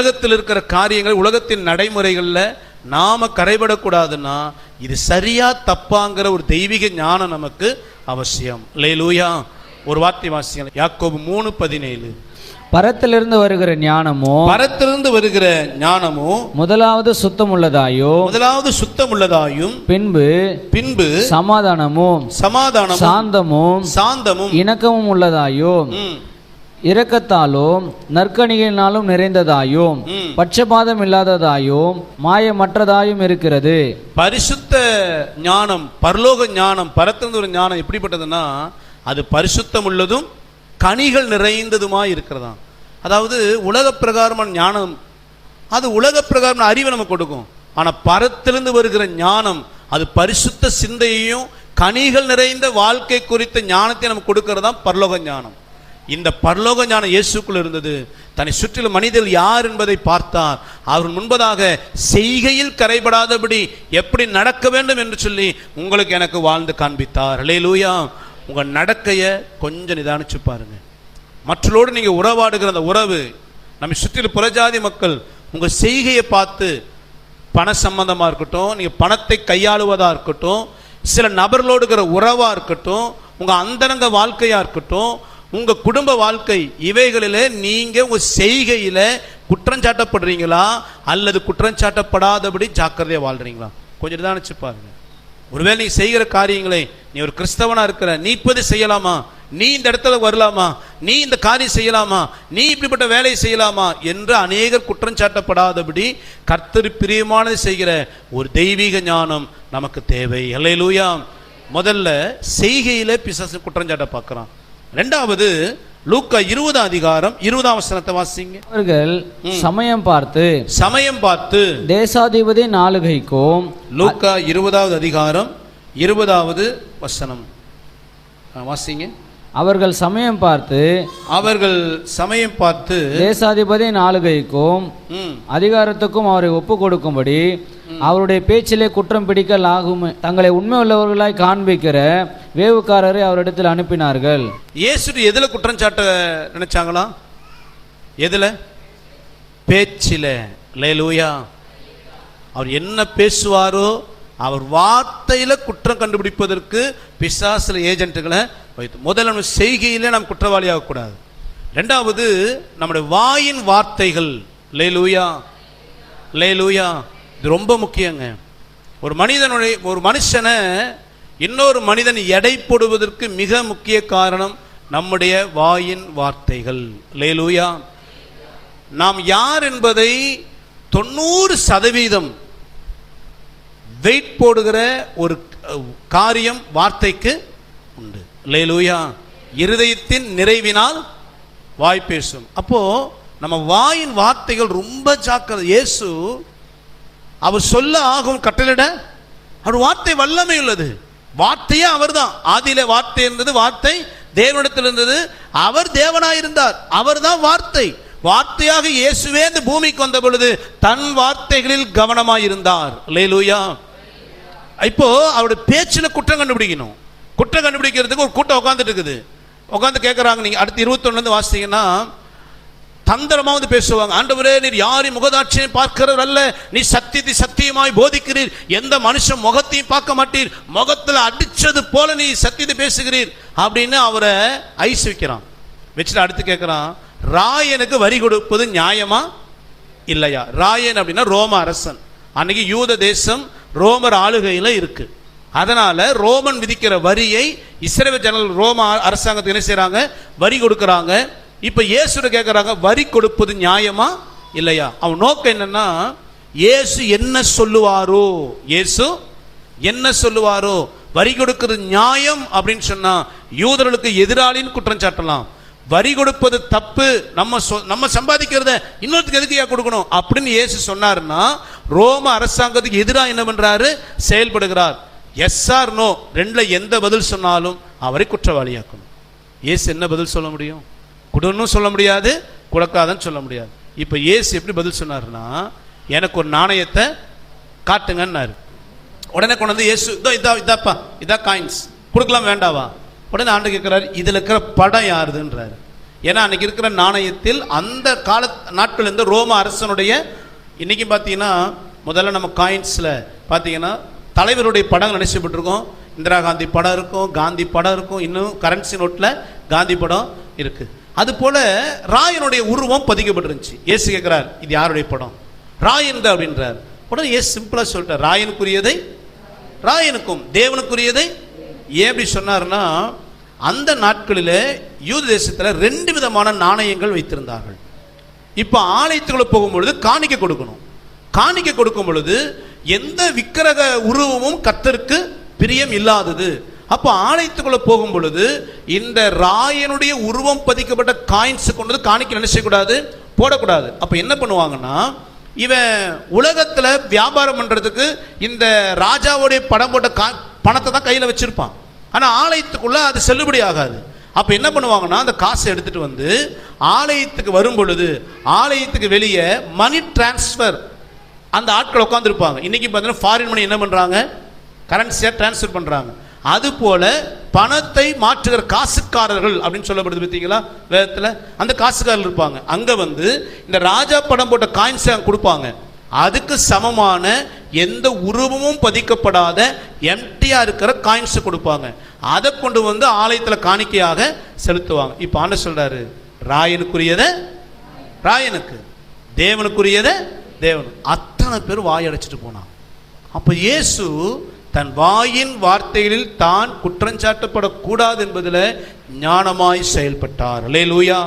உலகத்தில் இருக்கிற காரியங்கள் உலகத்தின் நடைமுறைகளில் நாம கரைபடக்கூடாதுன்னா இது சரியா தப்பாங்கிற ஒரு தெய்வீக ஞானம் நமக்கு அவசியம். லேலூயா ஒரு வார்த்தை வாசிக்கலாம் யாக்கோபு மூணு பதினேழு. பரத்திலிருந்து வருகிற ஞானமோ பரத்திலிருந்து வருகிற ஞானமும் முதலாவது சுத்தமுள்ளதாயோ முதலாவது சுத்தமுள்ளதாயும் பின்பு பின்பு சமாதானமும் சமாதானமும் சாந்தமும் சாந்தமும். இணக்கமும் உள்ளதாயோ இரக்கத்தாலும் நற்கணிகளினாலும் நிறைந்ததாயும். பட்சபாதம் இல்லாததாயும் மாயமற்றதாயும் இருக்கிறது. பரிசுத்த ஞானம் பரலோக ஞானம் பரத்திலிருந்து ஒரு ஞானம் எப்படிப்பட்டதுன்னா அது பரிசுத்தம் உள்ளதும் கனிகள் நிறைந்ததுமா இருக்கிறதாம். அதாவது உலக பிரகாரமான ஞானம் அது உலக பிரகாரமான அறிவை நமக்கு கொடுக்கும். ஆனா பரத்திலிருந்து வருகிற ஞானம் அது பரிசுத்த சிந்தையையும் கனிகள் நிறைந்த வாழ்க்கை குறித்த ஞானத்தை நமக்கு கொடுக்கிறது தான் பரலோக ஞானம். இந்த பரலோக ஞானம் இயேசுக்குள் இருந்தது. தன்னை சுற்றிலும் மனிதர் யார் என்பதை பார்த்தார். அவர் முன்பதாக செய்கையில் கரைபடாதபடி எப்படி நடக்க வேண்டும் என்று சொல்லி உங்களுக்கு எனக்கு வாழ்ந்து காண்பித்தார். லேலூயா உங்கள் நடக்கையை கொஞ்சம் நிதானிச்சு பாருங்க. மற்றளோடு நீங்கள் உறவாடுகிற அந்த உறவு நம்ம சுற்றிலும் புறஜாதி மக்கள் உங்கள் செய்கையை பார்த்து பண சம்பந்தமாக இருக்கட்டும் நீங்கள் பணத்தை கையாளுவதாக இருக்கட்டும் சில நபர்களோடுகிற உறவாக இருக்கட்டும் உங்கள் அந்தரங்க வாழ்க்கையாக இருக்கட்டும் உங்க குடும்ப வாழ்க்கை இவைகளில் நீங்க உங்க செய்கையில குற்றம் சாட்டப்படுறீங்களா? அல்லது குற்றம் சாட்டப்படாதபடி ஜாக்கிரதையா வாழ்றீங்களா? கொஞ்சம் நிதானிச்சு பாருங்க. ஒருவேளை நீ செய்கிற காரியங்களை நீ ஒரு கிறிஸ்தவனா இருக்கிற நீ இப்போது செய்யலாமா? நீ இந்த இடத்துல வரலாமா? நீ இந்த காரியம் செய்யலாமா? நீ இப்படிப்பட்ட வேலையை செய்யலாமா? என்று அநேகர் குற்றம் சாட்டப்படாதபடி கர்த்தர் பிரியமானது செய்கிற ஒரு தெய்வீக ஞானம் நமக்கு தேவை. அல்லேலூயா முதல்ல செய்கையில பிசாசு குற்றம் சாட்ட ரெண்டாவது லூக்கா இருபது அதிகாரம் இருபதாம் வசனத்தை வாசிங்க. அவர்கள் சமயம் பார்த்து சமயம் பார்த்து தேசாதிபதி நாளுகைக்கும் லூக்கா இருபதாவது அதிகாரம் இருபதாவது வசனம். வாசிங்க. அவர்கள் சமயம் பார்த்து அவர்கள் சமயம் பார்த்து தேசாதிபதி நாளுகைக்கும் அதிகாரத்துக்கும் அவரை ஒப்பு கொடுக்கும்படி அவருடைய பேச்சிலே குற்றம் பிடிக்கல் ஆகும். தங்களை உண்மை உள்ளவர்களாய் காண்பிக்கிற வேவுக்காரரை அவரிடத்தில் அனுப்பினார்கள். இயேசு எதுல குற்றம் சாட்ட நினைச்சாங்களா? எதுல? பேச்சில. லேலூயா அவர் என்ன பேசுவாரோ அவர் வார்த்தையில குற்றம் கண்டுபிடிப்பதற்கு பிசாசுல ஏஜென்ட்டுகளை வைத்து முதல்ல நம்ம செய்கையில நாம் குற்றவாளி ஆகக்கூடாது ரெண்டாவது நம்முடைய வாயின் வார்த்தைகள். லேலூயா லேலூயா இது ரொம்ப முக்கியங்க. ஒரு மனிதனுடைய ஒரு மனுஷனை இன்னொரு மனிதன் எடை போடுவதற்கு மிக முக்கிய காரணம் நம்முடைய வாயின் வார்த்தைகள். லேலூயா நாம் யார் என்பதை தொண்ணூறு சதவீதம் வெயிட் போடுகிற ஒரு காரியம் வார்த்தைக்கு உண்டு. லேலூயா இருதயத்தின் நிறைவினால் வாய் பேசும். அப்போ நம்ம வாயின் வார்த்தைகள் ரொம்ப ஜாக்கிரதை. இயேசு அவர் சொல்ல ஆகும் கட்டளிட அவர் வார்த்தை வல்லமை உள்ளது. வார்த்தையே அவர் தான் ஆதியில வார்த்தை இருந்தது வார்த்தை தேவனிடத்தில் இருந்தது. அவர் தேவனாய் இருந்தார் அவர்தான் வார்த்தை. வார்த்தையாக இயேசுவே இந்த பூமிக்கு வந்த பொழுது தன் வார்த்தைகளில் கவனமாக இருந்தார் லேலூயா இப்போ அவருடைய பேச்சில் குற்றம் கண்டுபிடிக்கணும். குற்றம் கண்டுபிடிக்கிறதுக்கு ஒரு கூட்டம் உட்காந்துட்டு இருக்குது. உட்காந்து கேட்குறாங்க நீங்கள் அடுத்து இருபத்தொன்னுலேருந்து வாசித்தீங்கன்னா தந்திரமா வந்து பேசுவாங்க. ஆண்டவரே நீர் யாரையும் முகதாட்சியை பார்க்கிறவர் அல்ல நீ சத்தியத்தை சத்தியமாய் போதிக்கிறீர். எந்த மனுஷன் முகத்தையும் பார்க்க மாட்டீர். முகத்தில் அடிச்சது போல நீ சத்தியத்தை பேசுகிறீர். அப்படின்னு அவரை ஐஸ் வைக்கிறான். வச்சுட்டு அடுத்து கேட்கிறான் ராயனுக்கு வரி கொடுப்பது நியாயமா? இல்லையா. ராயன் அப்படின்னா ரோம அரசன். அன்னைக்கு யூத தேசம் ரோமர் ஆளுகையில் இருக்கு. அதனால ரோமன் விதிக்கிற வரியை இஸ்ரேல் ஜனரல் ரோம அரசாங்கத்துக்கு என்ன செய்கிறாங்க வரி கொடுக்குறாங்க. இப்போ இயேசுட கேட்குறாங்க வரி கொடுப்பது நியாயமா இல்லையா? அவன் நோக்கம் என்னன்னா இயேசு என்ன சொல்லுவாரோ இயேசு என்ன சொல்லுவாரோ வரி கொடுக்கிறது நியாயம் அப்படின்னு சொன்னா யூதர்களுக்கு எதிராளின்னு குற்றம் சாட்டலாம். வரி கொடுப்பது தப்பு நம்ம சொ- நம்ம சம்பாதிக்கிறத இன்னொருத்துக்கு எதுக்கு கொடுக்கணும்? அப்படின்னு இயேசு சொன்னாருன்னா ரோம அரசாங்கத்துக்கு எதிராக என்ன பண்றாரு? செயல்படுகிறார். எஸ் ஆர் நோ ரெண்டுல எந்த பதில் சொன்னாலும் அவரை குற்றவாளியாக்கணும். இயேசு என்ன பதில் சொல்ல முடியும்? கொடுன்னு சொல்ல முடியாது கொடுக்காதன்னு சொல்ல முடியாது. இப்போ ஏசு எப்படி பதில் சொன்னாருன்னா எனக்கு ஒரு நாணயத்தை காட்டுங்கன்னாரு. உடனே கொண்டு வந்து ஏசு இதோ இதா இதாப்பா இதா காயின்ஸ் கொடுக்கலாம் வேண்டாவா? உடனே ஆண்டு கேட்குறாரு இதில் இருக்கிற படம் யாருதுன்றாரு. ஏன்னா அன்னைக்கு இருக்கிற நாணயத்தில் அந்த கால நாட்கள் இருந்து ரோம அரசனுடைய இன்னைக்கு பார்த்தீங்கன்னா முதல்ல நம்ம காயின்ஸில் பார்த்தீங்கன்னா தலைவருடைய படங்கள் நினைச்சப்பட்டிருக்கோம் இந்திரா காந்தி படம் இருக்கும் காந்தி படம் இருக்கும் இன்னும் கரன்சி நோட்டில் காந்தி படம் இருக்குது அது போல ராயனுடைய உருவம் பதிக்கப்பட்டிருந்துச்சு. இயேசு கேட்கிறார் இது யாருடைய படம்? ராயன் தான் அப்படின்றார். உடனே ஏசு சிம்பிளா சொல்லிட்டார் ராயனுக்குரியதை ராயனுக்கும் தேவனுக்குரியதை. ஏன் அப்படி சொன்னார்னா அந்த நாட்களில் யூத தேசத்தில் ரெண்டு விதமான நாணயங்கள் வைத்திருந்தார்கள். இப்போ ஆலயத்துக்குள்ளே போகும்பொழுது காணிக்க கொடுக்கணும். காணிக்க கொடுக்கும் பொழுது எந்த விக்கிரக உருவமும் கத்தருக்கு பிரியம் இல்லாதது. அப்போ ஆலயத்துக்குள்ள போகும் பொழுது இந்த ராயனுடைய உருவம் பதிக்கப்பட்ட காயின்ஸ் கொண்டு வந்து காணிக்க நினைச்சக்கூடாது போடக்கூடாது. அப்போ என்ன பண்ணுவாங்கன்னா இவன் உலகத்தில் வியாபாரம் பண்ணுறதுக்கு இந்த ராஜாவுடைய படம் போட்ட கா பணத்தை தான் கையில் வச்சுருப்பான். ஆனால் ஆலயத்துக்குள்ளே அது செல்லுபடி ஆகாது. அப்போ என்ன பண்ணுவாங்கன்னா அந்த காசை எடுத்துட்டு வந்து ஆலயத்துக்கு வரும் பொழுது ஆலயத்துக்கு வெளியே மணி டிரான்ஸ்ஃபர் அந்த ஆட்கள் உட்காந்துருப்பாங்க இன்றைக்கி பார்த்தீங்கன்னா ஃபாரின் மணி என்ன பண்ணுறாங்க கரன்சியாக ட்ரான்ஸ்ஃபர் பண்ணுறாங்க அதுபோல பணத்தை மாற்றுகிற காசுக்காரர்கள் அப்படின்னு சொல்லப்படுது பார்த்தீங்களா? வேதத்தில் அந்த காசுக்காரர்கள் இருப்பாங்க. அங்கே வந்து இந்த ராஜா படம் போட்ட காயின்ஸ் கொடுப்பாங்க. அதுக்கு சமமான எந்த உருவமும் பதிக்கப்படாத எம்டியாக இருக்கிற காயின்ஸ் கொடுப்பாங்க. அதை கொண்டு வந்து ஆலயத்தில் காணிக்கையாக செலுத்துவாங்க. இப்போ ஆண்ட சொல்கிறாரு ராயனுக்குரியதை ராயனுக்கு தேவனுக்குரியதை தேவன் அத்தனை பேர் வாயடைச்சிட்டு போனான். அப்போ இயேசு தன் வாயின் வார்த்தைகளில் தான் குற்றஞ்சாட்டப்படக்கூடாது என்பதில் ஞானமாய் செயல்பட்டார். லே லூயா